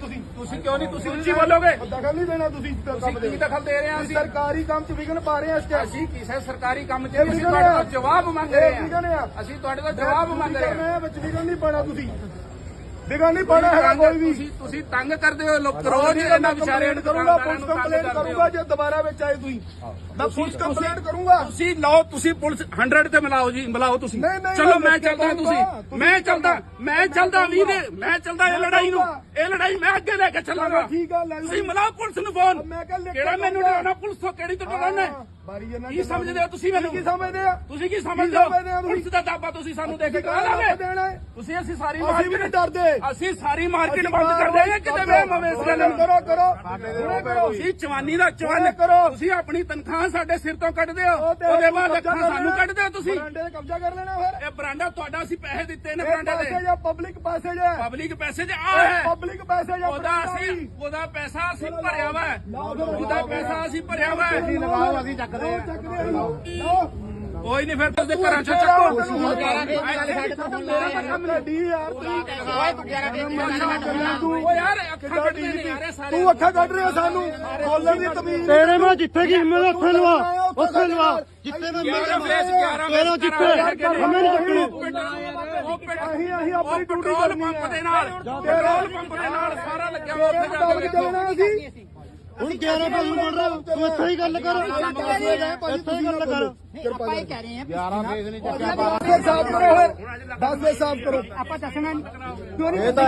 ਤੁਸੀਂ ਤੁਸੀਂ ਕਿਉਂ ਨਹੀਂ? ਤੁਸੀਂ ਉੱਚੀ ਬੋਲੋਗੇ। ਦਖਲ ਨਹੀਂ ਦੇਣਾ ਤੁਸੀਂ ਕੰਮ ਦੇ ਕੀ ਦਖਲ ਦੇ ਰਹੇ ਆ ਅਸੀਂ? ਸਰਕਾਰੀ ਕੰਮ 'ਚ ਵਿਘਨ ਪਾ ਰਹੇ ਆ ਅਸੀਂ ਕਿਸੇ ਸਰਕਾਰੀ ਕੰਮ 'ਚ ਅਸੀਂ ਤੁਹਾਡੇ ਆ। ਤੋਂ ਜਵਾਬ ਮੰਗ ਰਹੇ ਆ। ਅਸੀਂ ਤੁਹਾਡੇ ਤੋਂ ਜਵਾਬ ਮੰਗ ਰਹੇ ਮੈਂ ਵਿੱਚ ਵਿਘਨ ਨਹੀਂ ਪਾਣਾ ਤੁਸੀਂ। ਵਿਘਨ ਨਹੀਂ ਪਾਣਾ ਹੈਗਾ ਕੋਈ ਵੀ। ਤੁਸੀਂ ਤੁਸੀਂ ਤੰਗ ਕਰਦੇ ਹੋ ਲੋਕ ਰੋਜ਼ ਇਹਨਾਂ ਵਿਚਾਰੇ ਕਰੂੰਗਾ ਪੁਲਿਸ ਕੰਪਲੇਂਟ ਕਰੂੰਗਾ ਜੇ ਦੁਬਾਰਾ ਵਿੱਚ ਆਏ ਤੁਸੀਂ। ਮੈਂ ਪੁਲਿਸ ਕੰਪਲੇਂਟ ਕਰੂੰਗਾ। ਤੁਸੀਂ ਲਓ ਤੁਸੀਂ ਪੁਲਿਸ 100 ਤੇ ਮਿਲਾਓ ਜੀ ਮਿਲਾਓ ਤੁਸੀਂ। ਚਲੋ ਮੈਂ ਚੱਲਦਾ। ਤੁਸੀਂ। ਮੈਂ ਚੱਲਦਾ ਮੈਂ ਚੱਲਦਾ ਵੀ ਨੇ ਮੈਂ ਚੱਲਦਾ ਇਹ ਲੜਾਈ ਨੂੰ। ਇਹ ਲੜਾਈ ਮੈਂ ਅੱਗੇ ਲੈ ਕੇ ਚੱਲਾਂਗਾ। ਤੁਸੀਂ ਮਿਲਾਓ ਪੁਲਿਸ ਨੂੰ ਫੋਨ ਕਿਹੜਾ ਮੈਨੂੰ। ਡਰਾਉਣਾ ਪੁਲਿਸ ਤੋਂ? ਕਿਹੜੀ ਤੋਂ ਡਰਾਉਣਾ? ਹੈ? ਕੀ ਸਮਝਦੇ ਹੋ ਤੁਸੀਂ ਮੈਨੂੰ? ਕੀ ਸਮਝਦੇ ਆ? ਤੁਸੀਂ ਕੀ ਸਮਝਦੇ ਹੋ? ਹੋ ਤੁਸੀਂ? ਪੁਲਿਸ ਦਾ ਦਾਬਾ ਤੁਸੀਂ ਸਾਨੂੰ ਦੇ ਕੇ ਅਸੀਂ ਕਰਾ ਲਾਵੇ ਦੇਣਾ ਹੈ? ਤੁਸੀਂ ਅਸੀਂ ਸਾਰੀ ਅਸੀਂ ਵੀ ਨਹੀਂ ਮਾਰਕੀਟ ਡਰਦੇ। ਅਸੀਂ ਸਾਰੀ ਮਾਰਕੀਟ ਅਸੀਂ ਬੰਦ ਕਰ ਦੇਗੇ ਕਿਤੇ ਮੈਂ ਮਵੇਂ ਇਸ ਗੱਲ ਨੂੰ। ਕਰੋ ਕਰੋ। ਤੁਸੀਂ ਚਵਾਨੀ ਦਾ ਚਵਨ ਕਰੋ। ਤੁਸੀਂ ਆਪਣੀ ਤਨਖਾਹ ਸਾਡੇ ਸਿਰ ਤੋਂ ਕੱਢਦੇ ਹੋ। ਉਹ ਤੇ ਉਹਦੇ ਬਾਅਦ ਅੱਖਾਂ ਸਾਨੂੰ। ਕੱਢਦੇ ਹੋ ਤੁਸੀਂ। ਬਰਾਂਡੇ ਤੇ ਕਬਜ਼ਾ ਕਰ ਲੈਣਾ ਫਿਰ। ਇਹ ਬਰਾਂਡਾ ਤੁਹਾਡਾ ਅਸੀਂ ਪੈਸੇ ਦਿੱਤੇ ਨੇ ਬਰਾਂਡੇ ਪਾਸੇ ਦੇ। ਜਾਂ ਪਬਲਿਕ ਪਾਸੇ ਜਾਂ? ਪਬਲਿਕ ਪੈਸੇ ਤੇ ਆ ਹੈ। ਪਬਲਿਕ ਪਾਸੇ ਜਾਂ ਉਹਦਾ ਅਸੀਂ ਉਹਦਾ ਪੈਸਾ ਅਸੀਂ ਭਰਿਆ ਵਾ। ਉਹਦਾ ਪੈਸਾ ਅਸੀਂ ਭਰਿਆ ਵਾ। ਲਗਾਓ ਅਸੀਂ ਚੱਕਦੇ ਆ ਲਓ ਕੋਈ ਨਹੀਂ ਫਿਰ ਤੁਸੀਂ ਘਰਾਂ ਚੋਂ ਚੱਕੋ। ਮੇਰਾ ਤੂੰ ਅੱਖਾਂ ਕੱਢ ਰਿਹਾ ਸਾਨੂੰ। ਬੋਲਣ ਦੀ ਤਮੀਜ਼। ਤੇਰੇ ਮੈਂ ਜਿੱਥੇ ਕੀ ਹਿੰਮਤ ਉੱਥੇ ਲਵਾ। ਉੱਥੇ ਲਵਾ। ਜਿੱਥੇ ਮੈਂ ਗਿਆਰਾਂ ਫੇਸ 11 ਤੇਰਾ ਜਿੱਥੇ ਹਮੇ ਨਹੀਂ ਅਸੀਂ ਅਸੀਂ ਆਪਣੀ ਡਿਊਟੀ ਪੈਟਰੋਲ ਕਰਨੀ ਪੰਪ ਹੈ ਦੇ ਨਾਲ। ਪੈਟਰੋਲ ਪੰਪ ਦੇ ਨਾਲ ਸਾਰਾ ਲੱਗਿਆ ਉੱਥੇ ਜਾ ਕੇ ਅਸੀਂ। ਹੁਣ 11 ਵਜੇ ਬੋਲ ਰਿਹਾ ਤੂੰ ਇੱਥੇ ਹੀ ਗੱਲ ਕਰ। ਇੱਥੇ ਹੀ ਗੱਲ ਕਰ। ਆਪਾਂ ਇਹ ਕਹਿ ਰਹੇ ਹਾਂ 11 ਫੇਸ ਨਹੀਂ ਚੱਕਿਆ 10 ਫੇਸ ਸਾਫ਼ ਕਰੋ ਫਿਰ 10 ਫੇਸ ਸਾਫ਼ ਕਰੋ। ਆਪਾਂ ਦੱਸਣਾ ਨਹੀਂ। ਕਿਉਂ ਨਹੀਂ ਇਹ ਤਾਂ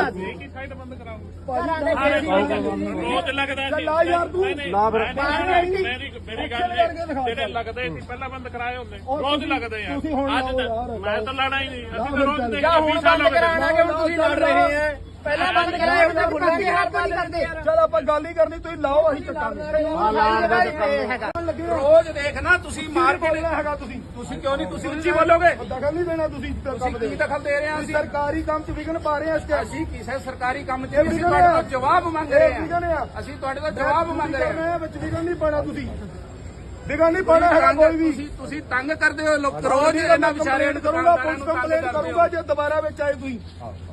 ਰੋਜ਼ ਲੱਗਦਾ ਸੀ ਲਾ ਯਾਰ ਤੂੰ। ਨਾ ਮੇਰੀ ਮੇਰੀ ਗੱਲ ਇਹ ਜਿਹੜੇ ਲੱਗਦੇ ਸੀ ਪਹਿਲਾਂ ਬੰਦ ਕਰਾਏ ਹੁੰਦੇ। ਰੋਜ਼ ਲੱਗਦੇ ਅੱਜ ਯਾਰ। ਮੈਂ ਤਾਂ ਲੜਾ ਹੀ ਨਹੀਂ। ਅਸੀਂ ਤਾਂ ਰੋਜ਼। ਦੇ ਕਰਾਣਾ ਕਿ ਤੁਸੀਂ ਲੜ ਰਹੇ। ਹੈ? ਪਹਿਲਾਂ ਬੰਦ ਕਰਾਇਆ ਉਹਦਾ ਫੁੱਲਾਂ ਦੀ ਹਾਰ ਬੰਦ ਕਰਦੇ। ਚਲ ਆਪਾਂ ਗੱਲ ਹੀ ਕਰਨੀ ਤੁਸੀਂ ਲਾਓ ਅਸੀਂ ਚੱਕਾਂਗੇ। ਰੋਜ਼ ਦੇਖਣਾ ਤੁਸੀਂ ਮਾਰਕੀਟ ਹੈਗਾ ਤੁਸੀਂ? ਤੁਸੀਂ ਕਿਉਂ ਨਹੀਂ? ਤੁਸੀਂ ਉੱਚੀ ਬੋਲੋਗੇ? ਦਖਲ ਨਹੀਂ ਦੇਣਾ ਤੁਸੀਂ ਤੁਸੀਂ ਦੇ ਕੀ ਦਖਲ ਦੇ ਰਹੇ ਆ ਅਸੀਂ? ਸਰਕਾਰੀ ਕੰਮ 'ਚ ਵਿਘਨ ਪਾ ਰਹੇ ਆ ਅਸੀਂ ਕਿਸੇ ਸਰਕਾਰੀ ਕੰਮ 'ਚ ਨਹੀਂ, ਅਸੀਂ ਤੁਹਾਡੇ ਆ। ਤੋਂ ਜਵਾਬ ਮੰਗ ਰਹੇ ਆ। ਅਸੀਂ ਤੁਹਾਡੇ ਤੋਂ ਜਵਾਬ ਮੰਗ ਰਹੇ ਮੈਂ ਵਿੱਚ ਵਿਘਨ ਨਹੀਂ ਪਾਣਾ ਤੁਸੀਂ। ਵਿਘਨ ਨਹੀਂ ਪਾਣਾ ਹੈਗਾ ਕੋਈ ਵੀ। ਤੁਸੀਂ ਤੁਸੀਂ ਤੰਗ ਕਰਦੇ ਹੋ ਲੋਕ ਰੋਜ਼ ਇਹਨਾਂ ਵਿਚਾਰੇ ਕਰੂੰਗਾ ਪੁਲਿਸ ਕੰਪਲੇਂਟ ਕਰੂੰਗਾ ਜੇ ਦੁਬਾਰਾ ਵਿੱਚ ਆਏ ਤੁਸੀਂ।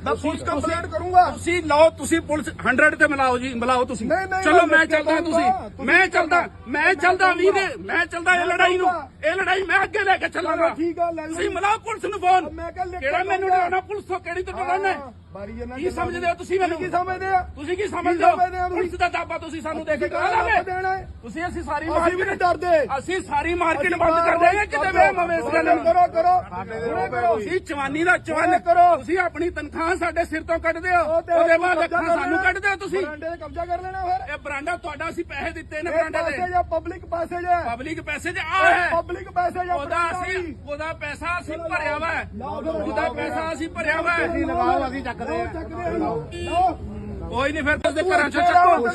ਮੈਂ ਪੁਲਿਸ ਕੰਪਲੇਂਟ ਕਰੂੰਗਾ। ਤੁਸੀਂ ਲਓ ਤੁਸੀਂ ਪੁਲਿਸ 100 ਤੇ ਮਿਲਾਓ ਜੀ ਮਿਲਾਓ ਤੁਸੀਂ। ਚਲੋ ਮੈਂ ਚੱਲਦਾ। ਤੁਸੀਂ। ਮੈਂ ਚੱਲਦਾ ਮੈਂ ਚੱਲਦਾ ਵੀ ਨੇ ਮੈਂ ਚੱਲਦਾ ਇਹ ਲੜਾਈ ਨੂੰ। ਇਹ ਲੜਾਈ ਮੈਂ ਅੱਗੇ ਲੈ ਕੇ ਚੱਲਾਂਗਾ। ਠੀਕ ਆ ਲੈ ਲਓ। ਤੁਸੀਂ ਮਿਲਾਓ ਪੁਲਿਸ ਨੂੰ ਫੋਨ। ਮੈਂ ਕਿਹਾ ਲਿਖ ਕੇ ਕਿਹੜਾ ਮੈਨੂੰ। ਡਰਾਉਣਾ ਪੁਲਿਸ ਤੋਂ? ਕਿਹੜੀ ਤੋਂ ਡਰਾਉਣਾ? ਹੈ? ਬਾਰੀ ਇਹਨਾਂ ਕੀ ਸਮਝਦੇ ਹੋ ਤੁਸੀਂ ਮੈਨੂੰ? ਕੀ ਸਮਝਦੇ ਆ? ਤੁਸੀਂ ਕੀ ਸਮਝਦੇ ਹੋ? ਪੁਲਿਸ ਦਾ ਦਾਬਾ ਤੁਸੀਂ ਸਾਨੂੰ ਦੇ ਕੇ ਅਸੀਂ ਕਰਾ ਕਾਹਦਾ ਲਾਵੇ ਦੇਣਾ ਹੈ? ਤੁਸੀਂ ਅਸੀਂ ਸਾਰੀ ਅਸੀਂ ਵੀ ਨਹੀਂ ਮਾਰਕੀਟ ਡਰਦੇ। ਅਸੀਂ ਸਾਰੀ ਮਾਰਕੀਟ ਬੰਦ ਕਰ ਦੇਗੇ ਕਿਤੇ ਮੈਂ ਮਵੇਂ ਇਸ ਗੱਲ ਨੂੰ। ਕਰੋ ਕਰੋ। ਤੁਸੀਂ ਚਵਾਨੀ ਦਾ ਚਵਨ ਕਰੋ। ਤੁਸੀਂ ਆਪਣੀ ਤਨਖਾਹ ਸਾਡੇ ਸਿਰ ਤੋਂ ਕੱਢਦੇ ਹੋ। ਉਹਦੇ ਬਾਅਦ ਅੱਖਾਂ ਸਾਨੂੰ। ਕੱਢਦੇ ਹੋ ਤੁਸੀਂ। ਬਰਾਂਡੇ ਤੇ ਕਬਜ਼ਾ ਕਰ ਲੈਣਾ ਫਿਰ। ਇਹ ਬਰਾਂਡਾ ਤੁਹਾਡਾ ਅਸੀਂ ਪੈਸੇ ਦਿੱਤੇ ਨੇ ਬਰਾਂਡੇ ਪਾਸੇ ਦੇ ਜਾਂ ਪਬਲਿਕ ਪਾਸੇ ਜਾਂ? ਪਬਲਿਕ ਪੈਸੇ ਤੇ ਆ ਹੈ। ਪਬਲਿਕ ਪਾਸੇ ਜਾਂ ਉਹਦਾ ਅਸੀਂ ਉਹਦਾ ਪੈਸਾ ਅਸੀਂ ਭਰਿਆ ਵਾ। ਉਹਦਾ ਪੈਸਾ ਅਸੀਂ ਭਰਿਆ ਵਾ। ਲਗਾਓ ਅਸੀਂ ਚੱਕਦੇ ਆ ਕੋਈ ਨਹੀਂ ਫਿਰ ਤੁਸੀਂ ਘਰਾਂ ਚੋਂ ਚੱਕੋ।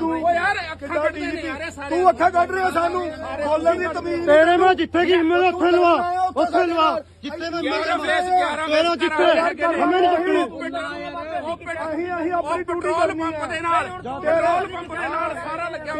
ਤੂੰ ਯਾਰ ਅੱਖਾਂ ਕੱਢਦੇ ਨੇ ਯਾਰ ਇਹ ਸਾਰੇ ਤੂੰ ਅੱਖਾਂ ਕੱਢ ਰਿਹਾ ਸਾਨੂੰ। ਬੋਲਣ ਦੀ ਤਮੀਜ਼ ਤੇਰੇ ਮੈਂ ਜਿੱਥੇ ਕੀ ਹਿੰਮਤ ਉੱਥੇ ਲਵਾ। ਉੱਥੇ ਲਵਾ ਜਿੱਥੇ ਮੈਂ ਗਿਆਰਾਂ ਫੇਸ 11 ਤੇਰਾ ਜਿੱਥੇ ਹਮੇ ਨਹੀਂ ਚੱਕਣੀ। ਉਹ ਅਸੀਂ ਉਹ ਆਪਣੀ ਡਿਊਟੀ ਪੰਪ ਦੇ ਨਾਲ ਪੈਟਰੋਲ ਪੰਪ ਦੇ ਨਾਲ ਸਾਰਾ ਲੱਗਿਆ